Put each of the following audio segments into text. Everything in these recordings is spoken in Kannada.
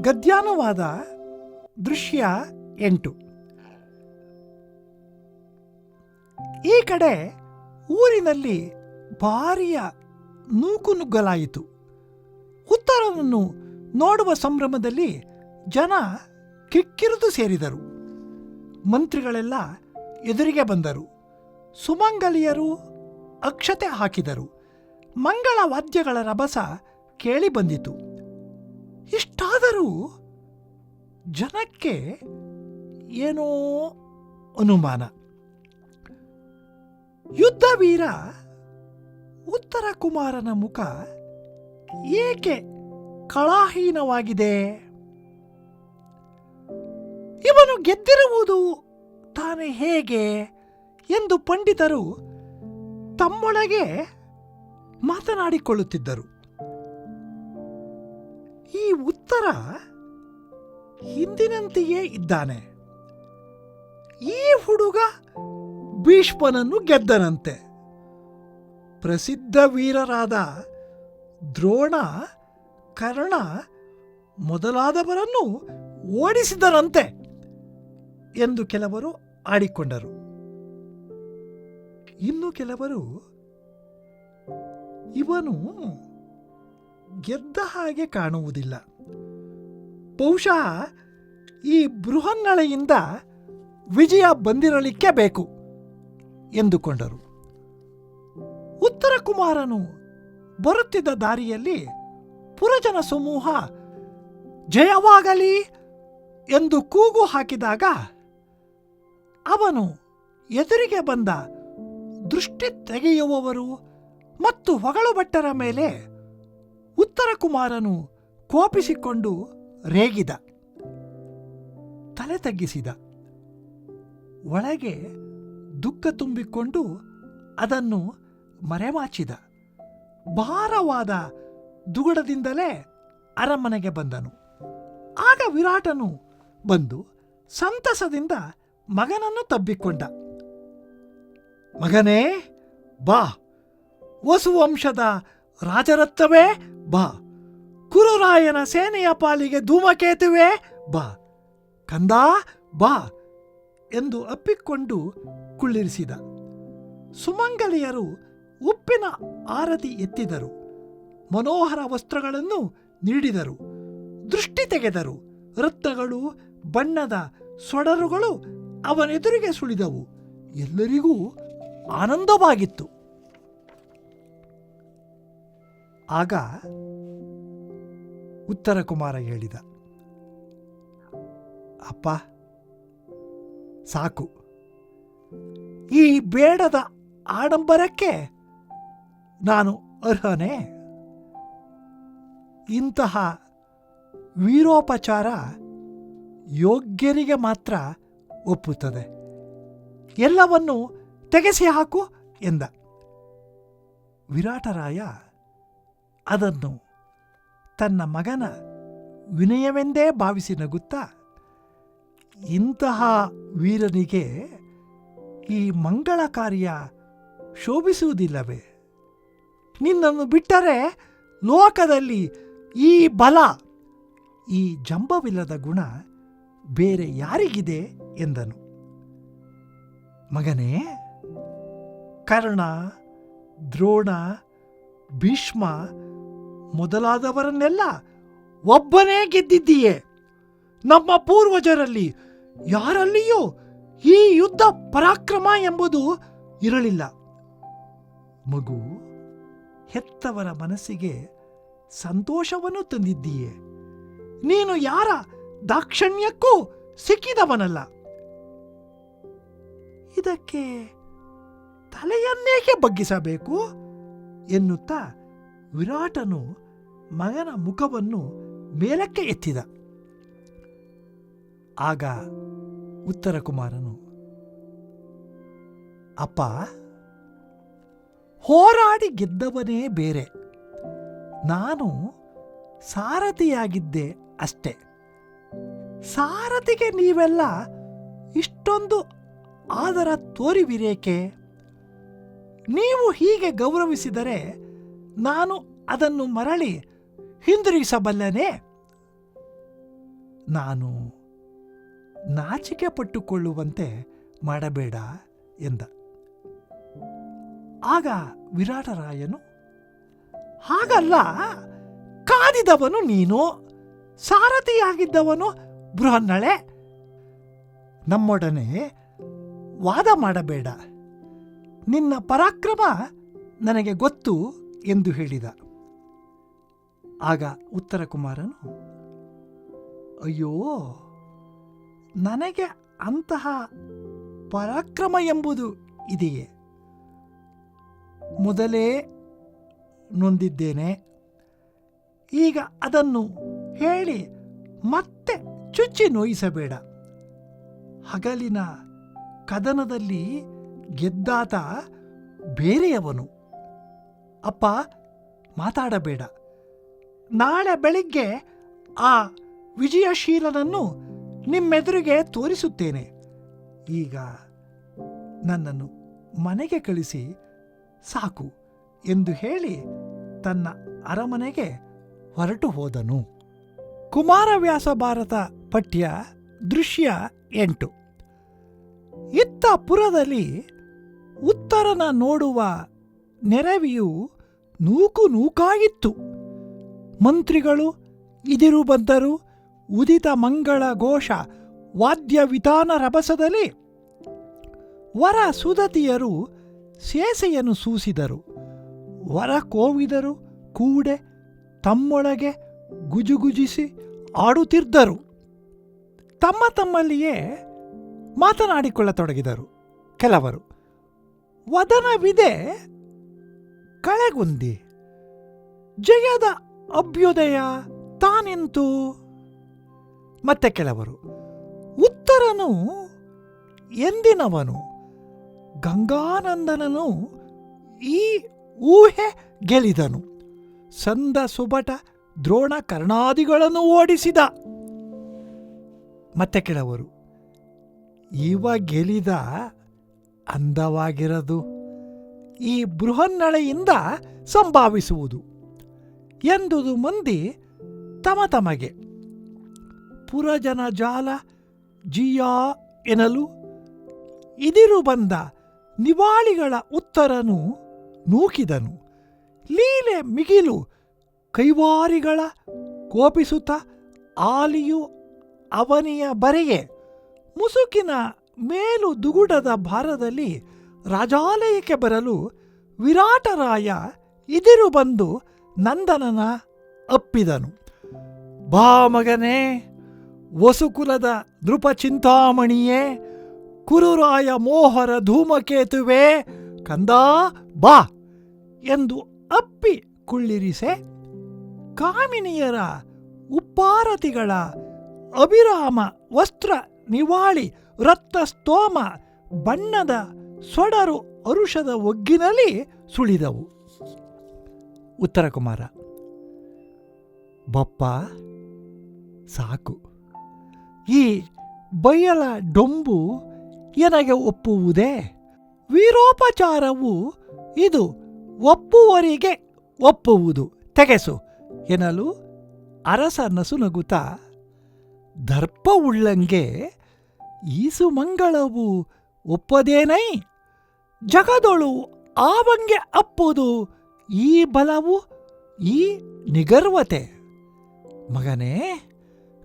ಗದ್ಯಾನುವಾದ ದೃಶ್ಯ ಎಂಟು. ಈ ಕಡೆ ಊರಿನಲ್ಲಿ ಭಾರಿಯ ನೂಕುನುಗ್ಗಲಾಯಿತು ಉತ್ತರವನ್ನು ನೋಡುವ ಸಂಭ್ರಮದಲ್ಲಿ ಜನ ಕಿಕ್ಕಿರಿದು ಸೇರಿದರು. ಮಂತ್ರಿಗಳೆಲ್ಲ ಎದುರಿಗೆ ಬಂದರು. ಸುಮಂಗಲಿಯರು ಅಕ್ಷತೆ ಹಾಕಿದರು. ಮಂಗಳ ವಾದ್ಯಗಳ ರಭಸ ಕೇಳಿ ಬಂದಿತು. ಇಷ್ಟಾದರೂ ಜನಕ್ಕೆ ಏನೋ ಅನುಮಾನ. ಯುದ್ಧ ವೀರ ಉತ್ತರ ಕುಮಾರನ ಮುಖ ಏಕೆ ಕಳಾಹೀನವಾಗಿದೆ? ಇವನು ಗೆದ್ದಿರುವುದು ತಾನೇ ಹೇಗೆ ಎಂದು ಪಂಡಿತರು ತಮ್ಮೊಳಗೆ ಮಾತನಾಡಿಕೊಳ್ಳುತ್ತಿದ್ದರು. ಈ ಉತ್ತರ ಹಿಂದಿನಂತೆಯೇ ಇದ್ದಾನೆ. ಈ ಹುಡುಗ ಭೀಷ್ಮನನ್ನು ಗೆದ್ದನಂತೆ. ಪ್ರಸಿದ್ಧ ವೀರರಾದ ದ್ರೋಣ, ಕರ್ಣ ಮೊದಲಾದವರನ್ನು ಓಡಿಸಿದರಂತೆ ಎಂದು ಕೆಲವರು ಆಡಿಕೊಂಡರು. ಇನ್ನು ಕೆಲವರು ಇವನು ಗೆದ್ದ ಹಾಗೆ ಕಾಣುವುದಿಲ್ಲ. ಬಹುಶಃ ಈ ಬೃಹನ್ನಳೆಯಿಂದ ವಿಜಯ ಬಂದಿರಲಿಕ್ಕೆ ಬೇಕು ಎಂದುಕೊಂಡರು. ಉತ್ತರ ಕುಮಾರನು ಬರುತ್ತಿದ್ದ ದಾರಿಯಲ್ಲಿ ಪುರಜನ ಸಮೂಹ ಜಯವಾಗಲಿ ಎಂದು ಕೂಗು ಹಾಕಿದಾಗ ಅವನು ಎದುರಿಗೆ ಬಂದ ದೃಷ್ಟಿ ತೆಗೆಯುವವರು ಮತ್ತು ಹೊಗಳು ಭಟ್ಟರ ಮೇಲೆ ಉತ್ತರ ಕುಮಾರನು ಕೋಪಿಸಿಕೊಂಡು ರೇಗಿದ, ತಲೆ ತಗ್ಗಿಸಿದ. ಒಳಗೆ ದುಃಖ ತುಂಬಿಕೊಂಡು ಅದನ್ನು ಮರೆಮಾಚಿದ. ಭಾರವಾದ ದುಗುಡದಿಂದಲೇ ಅರಮನೆಗೆ ಬಂದನು. ಆಗ ವಿರಾಟನು ಬಂದು ಸಂತಸದಿಂದ ಮಗನನ್ನು ತಬ್ಬಿಕೊಂಡ. ಮಗನೇ, ಬಾ. ವಸುವಂಶದ ರಾಜರತ್ನವೇ ಬಾ. ಕುರುರಾಯನ ಸೇನೆಯ ಪಾಲಿಗೆ ಧೂಮಕೇತುವೆ, ಬಾ. ಕಂದ, ಬಾ ಎಂದು ಅಪ್ಪಿಕೊಂಡು ಕುಳ್ಳಿರಿಸಿದ. ಸುಮಂಗಲಿಯರು ಉಪ್ಪಿನ ಆರತಿ ಎತ್ತಿದರು. ಮನೋಹರ ವಸ್ತ್ರಗಳನ್ನು ನೀಡಿದರು. ದೃಷ್ಟಿ ತೆಗೆದರು. ರತ್ನಗಳು, ಬಣ್ಣದ ಸೊಡರುಗಳು ಅವನೆದುರಿಗೆ ಸುಳಿದವು. ಎಲ್ಲರಿಗೂ ಆನಂದವಾಗಿತ್ತು. ಆಗ ಉತ್ತರ ಕುಮಾರ ಹೇಳಿದ, ಅಪ್ಪ, ಸಾಕು. ಈ ಬೇಡದ ಆಡಂಬರಕ್ಕೆ ನಾನು ಅರ್ಹನೇ? ಇಂತಹ ವೀರೋಪಚಾರ ಯೋಗ್ಯರಿಗೆ ಮಾತ್ರ ಒಪ್ಪುತ್ತದೆ. ಎಲ್ಲವನ್ನು ತೆಗೆಸಿ ಹಾಕು ಎಂದ. ವಿರಾಟರಾಯ ಅದನ್ನು ತನ್ನ ಮಗನ ವಿನಯವೆಂದೇ ಭಾವಿಸಿ ನಗುತ್ತಾ ಇಂತಹ ವೀರನಿಗೆ ಈ ಮಂಗಳ ಕಾರ್ಯ ಶೋಭಿಸುವುದಿಲ್ಲವೇ? ನಿನ್ನನ್ನು ಬಿಟ್ಟರೆ ಲೋಕದಲ್ಲಿ ಈ ಬಲ, ಈ ಜಂಬವಿಲ್ಲದ ಗುಣ ಬೇರೆ ಯಾರಿಗಿದೆ ಎಂದನು. ಮಗನೇ, ಕರ್ಣ, ದ್ರೋಣ, ಭೀಷ್ಮ ಮೊದಲಾದವರನ್ನೆಲ್ಲ ಒಬ್ಬನೇ ಗೆದ್ದಿದ್ದೀಯೆ. ನಮ್ಮ ಪೂರ್ವಜರಲ್ಲಿ ಯಾರಲ್ಲಿಯೂ ಈ ಯುದ್ಧ ಪರಾಕ್ರಮ ಎಂಬುದು ಇರಲಿಲ್ಲ. ಮಗು, ಹೆತ್ತವರ ಮನಸ್ಸಿಗೆ ಸಂತೋಷವನ್ನು ತಂದಿದ್ದೀಯೆ. ನೀನು ಯಾರ ದಾಕ್ಷಣ್ಯಕ್ಕೂ ಸಿಕ್ಕಿದವನಲ್ಲ. ಇದಕ್ಕೆ ತಲೆಯನ್ನೇಕೆ ಬಗ್ಗಿಸಬೇಕು ಎನ್ನುತ್ತಾ ವಿರಾಟನು ಮಗನ ಮುಖವನ್ನು ಮೇಲಕ್ಕೆ ಎತ್ತಿದ. ಆಗ ಉತ್ತರ ಕುಮಾರನು, ಅಪ್ಪ, ಹೋರಾಡಿ ಗೆದ್ದವನೇ ಬೇರೆ. ನಾನು ಸಾರಥಿಯಾಗಿದ್ದೆ ಅಷ್ಟೆ. ಸಾರಥಿಗೆ ನೀವೆಲ್ಲ ಇಷ್ಟೊಂದು ಆದರ ತೋರಿವಿರೇಕೆ? ನೀವು ಹೀಗೆ ಗೌರವಿಸಿದರೆ ನಾನು ಅದನ್ನು ಮರಳಿ ಹಿಂದಿರುಗಿಸಬಲ್ಲನೆ. ನಾನು ನಾಚಿಕೆ ಪಟ್ಟುಕೊಳ್ಳುವಂತೆ ಮಾಡಬೇಡ ಎಂದ. ಆಗ ವಿರಾಟರಾಯನು, ಹಾಗಲ್ಲ, ಕಾದಿದವನು ನೀನು, ಸಾರಥಿಯಾಗಿದ್ದವನು ಬೃಹನ್ನಳೆ, ನಮ್ಮೊಡನೆ ವಾದ ಮಾಡಬೇಡ. ನಿನ್ನ ಪರಾಕ್ರಮ ನನಗೆ ಗೊತ್ತು. ಎಂದು ಹೇಳಿದ. ಆಗ ಉತ್ತರ ಕುಮಾರನು, ಅಯ್ಯೋ, ನನಗೆ ಅಂತಹ ಪರಾಕ್ರಮ ಎಂಬುದು ಇದೆಯೇ? ಮೊದಲೇ ನೊಂದಿದ್ದೇನೆ. ಈಗ ಅದನ್ನು ಹೇಳಿ ಮತ್ತೆ ಚುಚ್ಚಿ ನೋಯಿಸಬೇಡ. ಹಗಲಿನ ಕದನದಲ್ಲಿ ಗೆದ್ದಾತ ಬೇರೆಯವನು. ಅಪ್ಪ, ಮಾತಾಡಬೇಡ. ನಾಳೆ ಬೆಳಿಗ್ಗೆ ಆ ವಿಜಯಶೀಲನನ್ನು ನಿಮ್ಮೆದುರಿಗೆ ತೋರಿಸುತ್ತೇನೆ. ಈಗ ನನ್ನನ್ನು ಮನೆಗೆ ಕಳಿಸಿ ಸಾಕು ಎಂದು ಹೇಳಿ ತನ್ನ ಅರಮನೆಗೆ ಹೊರಟು ಹೋದನು. ಕುಮಾರವ್ಯಾಸ ಭಾರತ ಪಠ್ಯ, ದೃಶ್ಯ ಎಂಟು. ಇತ್ತ ಪುರದಲ್ಲಿ ಉತ್ತರನ ನೋಡುವ ನೆರವಿಯು ನೂಕು ನೂಕಾಗಿತ್ತು. ಮಂತ್ರಿಗಳು, ಇದಿರು ಬಂದರು, ಉದಿತ ಮಂಗಳ ಘೋಷ, ವಾದ್ಯ ವಿಧಾನ ರಭಸದಲ್ಲಿ. ವರ ಸುದತಿಯರು ಸೇಸೆಯನ್ನು ಸೂಸಿದರು. ವರ ಕೋವಿದರು ಕೂಡೆ ತಮ್ಮೊಳಗೆ ಗುಜುಗುಜಿಸಿ ಆಡುತ್ತಿದ್ದರು. ತಮ್ಮ ತಮ್ಮಲ್ಲಿಯೇ ಮಾತನಾಡಿಕೊಳ್ಳತೊಡಗಿದರು ಕೆಲವರು. ವದನವಿದೆ ಕಳೆಗುಂದಿ. ಜಯದ ಅಭ್ಯುದಯ ತಾನೆಂತು? ಮತ್ತೆ ಕೆಲವರು, ಉತ್ತರನು ಎಂದಿನವನು? ಗಂಗಾನಂದನನು ಈ ಊಹೆ ಗೆಲಿದನು. ಸಂದ ಸುಬಟ ದ್ರೋಣ ಕರ್ಣಾದಿಗಳನ್ನು ಓಡಿಸಿದ. ಮತ್ತೆ ಕೆಲವರು, ಇವ ಗೆಲಿದ ಅಂದವಾಗಿರದು. ಈ ಬೃಹನ್ನಳೆಯಿಂದ ಸಂಭಾವಿಸುವುದು ಎಂದುದು ಮಂದಿ ತಮ ತಮಗೆ. ಪುರಜನ ಜಾಲ ಜಿಯಾ ಎನಲು ಇದಿರು ಬಂದ ನಿವಾಳಿಗಳ ಉತ್ತರನು ನೂಕಿದನು. ಲೀಲೆ ಮಿಗಿಲು ಕೈವಾರಿಗಳ ಕೋಪಿಸುತ್ತ ಆಲಿಯು ಅವನಿಯ ಬರೆಗೆ ಮುಸುಕಿನ ಮೇಲು ದುಗುಡದ ಭಾರದಲ್ಲಿ ರಾಜಾಲಯಕ್ಕೆ ಬರಲು ವಿರಾಟರಾಯ ಇದಿರು ಬಂದು ನಂದನನ ಅಪ್ಪಿದನು. ಬಾ ಮಗನೇ, ವಸುಕುಲದ ನೃಪಚಿಂತಾಮಣಿಯೇ ಕುರುರಾಯ ಮೋಹರ ಧೂಮಕೇತುವೆ, ಕಂದ ಬಾ ಎಂದು ಅಪ್ಪಿ ಕುಳ್ಳಿರಿಸೆ. ಕಾಮಿನಿಯರ ಉಪ್ಪಾರತಿಗಳ ಅಭಿರಾಮ ವಸ್ತ್ರ ನಿವಾಳಿ ರಕ್ತಸ್ತೋಮ ಬಣ್ಣದ ಸೊಡರು ಅರುಷದ ಒಗ್ಗಿನಲ್ಲಿ ಸುಳಿದವು. ಉತ್ತರ ಕುಮಾರ, ಬಪ್ಪ, ಸಾಕು. ಈ ಬಯಲ ಡೊಂಬು ಎನಗೆ ಒಪ್ಪುವುದೇ? ವೀರೋಪಚಾರವು ಇದು ಒಪ್ಪುವರಿಗೆ ಒಪ್ಪುವುದು. ತೆಗೆಸು ಎನ್ನಲು ಅರಸ ನಸುನಗುತ್ತ ದರ್ಪವುಳ್ಳಂಗೆ ಈಸು ಮಂಗಳವು ಒಪ್ಪದೇನೈ? ಜಗದೊಳು ಆವಂಗೆ ಅಪ್ಪುದು ಈ ಬಲವು, ಈ ನಿಗರ್ವತೆ. ಮಗನೇ,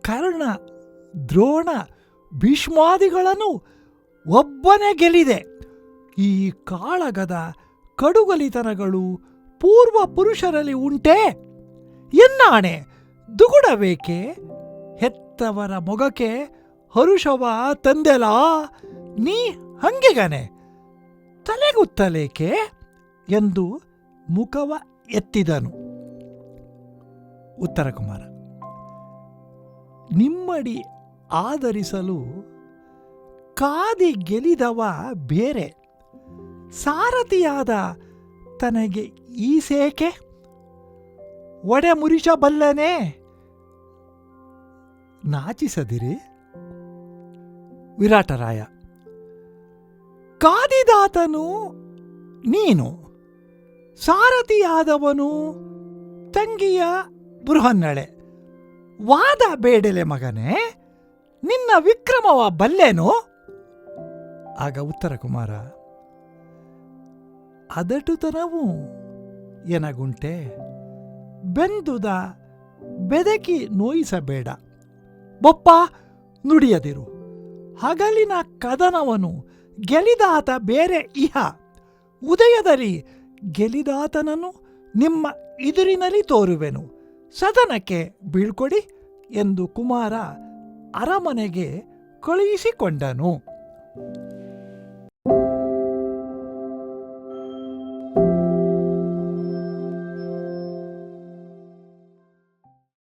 ಕರ್ಣ, ದ್ರೋಣ, ಭೀಷ್ಮಾದಿಗಳನ್ನು ಒಬ್ಬನೇ ಗೆಲ್ಲಿದೆ. ಈ ಕಾಳಗದ ಕಡುಗಲಿತನಗಳು ಪೂರ್ವ ಪುರುಷರಲ್ಲಿ ಉಂಟೆ? ಎನ್ನಾಣೆ, ದುಗುಡಬೇಕೆ? ಹೆತ್ತವರ ಮೊಗಕ್ಕೆ ಹರುಷವ ತಂದೆಲಾ? ನೀ ಹಂಗೆಗನೆ. ತಲೆಗುತ್ತಲೇಕೆ ಎಂದು ಮುಖವ ಎತ್ತಿದನು. ಉತ್ತರ ಕುಮಾರ, ನಿಮ್ಮಡಿ ಆಧರಿಸಲು ಕಾದಿ ಗೆಲಿದವ ಬೇರೆ. ಸಾರಥಿಯಾದ ತನಗೆ ಈಸೇಕೆ? ಒಡೆ ಮುರಿಸಬಲ್ಲನೆ ನಾಚಿಸದಿರಿ. ವಿರಾಟರಾಯ ಕಾದಿದಾತನು ನೀನು, ಸಾರಥಿಯಾದವನು ತಂಗಿಯ ಬೃಹನ್ನಳೆ. ವಾದ ಬೇಡಲೆ ಮಗನೇ, ನಿನ್ನ ವಿಕ್ರಮವ ಬಲ್ಲೆನು? ಆಗ ಉತ್ತರ ಕುಮಾರ, ಅದಟುತನವು ಎನಗುಂಟೆ, ಬೆಂದುದ ಬೆದಕಿ ನೋಯಿಸಬೇಡ. ಬೊಪ್ಪ, ನುಡಿಯದಿರು. ಹಗಲಿನ ಕದನವನು ಗೆಲಿದಾತ ಬೇರೆ ಇಹ. ಉದಯದಲ್ಲಿ ಗೆಲಿದಾತನನ್ನು ನಿಮ್ಮ ಇದುರಿನಲ್ಲಿ ತೋರುವೆನು. ಸದನಕ್ಕೆ ಬೀಳ್ಕೊಡಿ ಎಂದು ಕುಮಾರ ಅರಮನೆಗೆ ಕಳುಹಿಸಿಕೊಂಡನು.